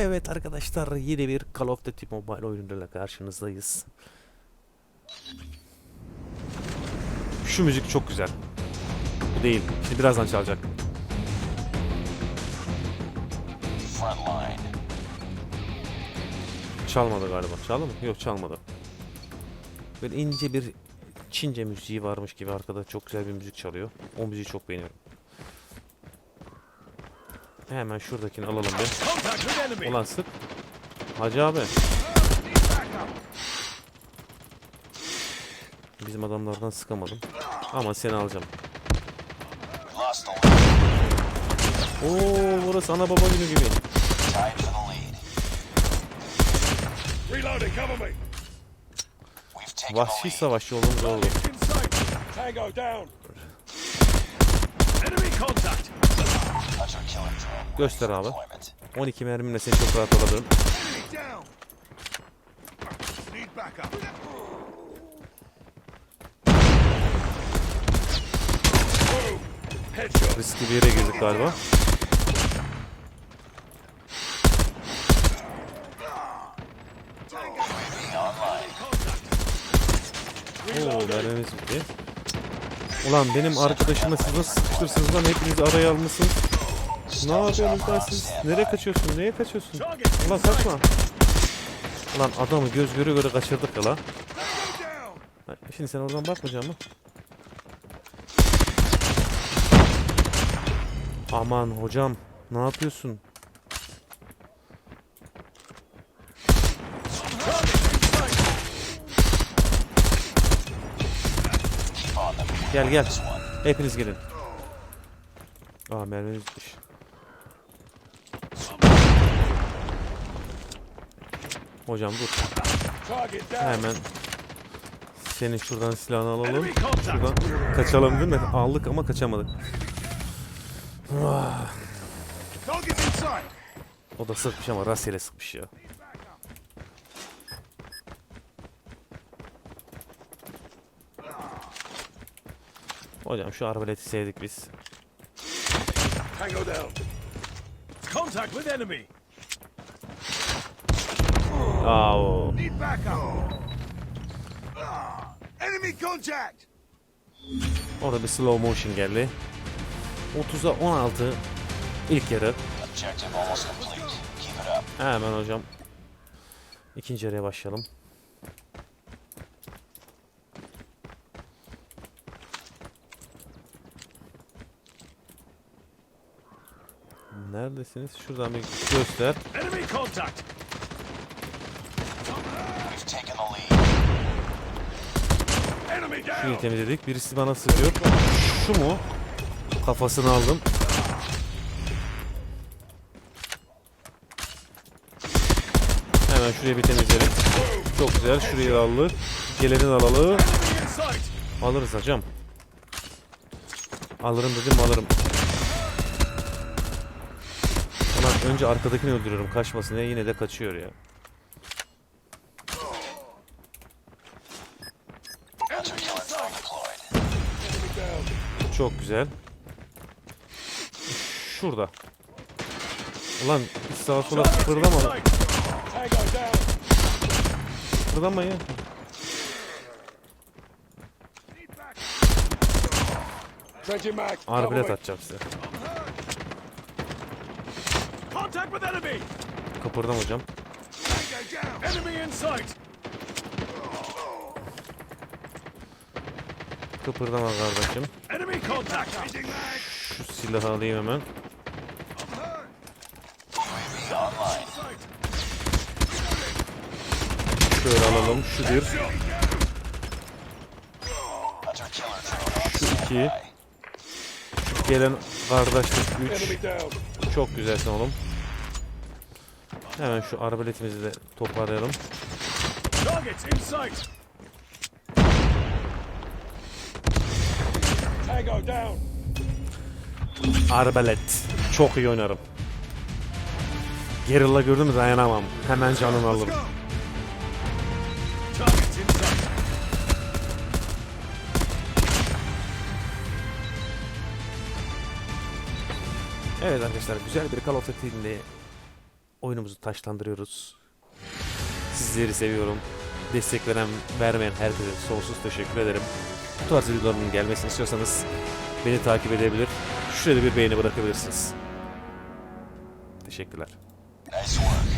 Evet arkadaşlar yine bir Call of Duty Mobile oyunuyla karşınızdayız. Şu müzik çok güzel. Bu değil. Şimdi birazdan çalacak. Çalmadı galiba. Çaldı mı? Yok çalmadı. Böyle ince bir Çince müziği varmış gibi arkada çok güzel bir müzik çalıyor. O müziği çok beğeniyorum. Hemen şuradakini alalım bir. Ulan sık. Hacı abi. Bizim adamlardan sıkamadım. Ama seni alacağım. Oo burası ana baba günü gibi. Vahşi savaş yolumuz oldu. Tango down. Enemy contact. Göster abi. Deployment. 12 mermimle seni çok rahat alabilirim. Riskli bir yere girdik galiba. Oo mermimiz bitti. Ulan benim nasıl sıkıştırsınız lan hepinizi araya almışsınız. Ne yapıyorsunuz lan siz? Nereye kaçıyorsun? Neye kaçıyorsun? Ulan kaçma. Ulan adamı göz göre göre kaçırdık ya lan. Şimdi sen oradan bakmayacak mı? Aman hocam ne yapıyorsun? Gel gel. Hepiniz gelin. Aa mermimiz bitmiş. Hocam dur. Hemen senin şuradan silahını alalım. Şuradan kaçalım değil mi? Aldık ama kaçamadık. O da sıkmış ama rastgele sıkmış ya. Hocam şu arbaleti sevdik biz. Contact with enemy. Aa o. Need backup. Enemy contact. Orada bir slow motion geldi. 30'a 16 ilk yarı. Objective almost complete. Keep it up. Hemen hocam. İkinci yarıya başlayalım. Neredesiniz? Şuradan bir göster. Enemy contact. We've taken the lead. Enemy Şurayı down. temizledik. Birisi bana sıkıyor. Şu mu? Kafasını aldım. Hemen şurayı bir temizleyelim. Çok güzel. Şurayı da aldık. Geleni de alalım. Enemy in sight. Alırız hocam. Alırım dedim alırım. Ulan önce arkadakini öldürüyorum kaçmasın diye yine de kaçıyor ya. Çok güzel. Şurada. Ulan sağa sola down. Kıpırdama ya. Arbelet atacağım size. Kıpırdam hocam. Kıpırdama kardeşim. Şu silahı alayım hemen. Şöyle alalım. Şu bir. Şu iki. Gelen kardeşlik 3. Enemy down. Çok güzelsin oğlum. Hemen şu arbaletimizi de toparlayalım. Targets in sight. Arbalet. Çok iyi oynarım. Gerilla gördüm dayanamam. Hemen canını alırım. Evet arkadaşlar güzel bir Call of Duty'li oyunumuzu taşlandırıyoruz. Sizleri seviyorum. Destek veren, vermeyen herkese sonsuz teşekkür ederim. Bu tarz videoların gelmesini istiyorsanız beni takip edebilir. Şurada bir beğeni bırakabilirsiniz. Teşekkürler. Nice.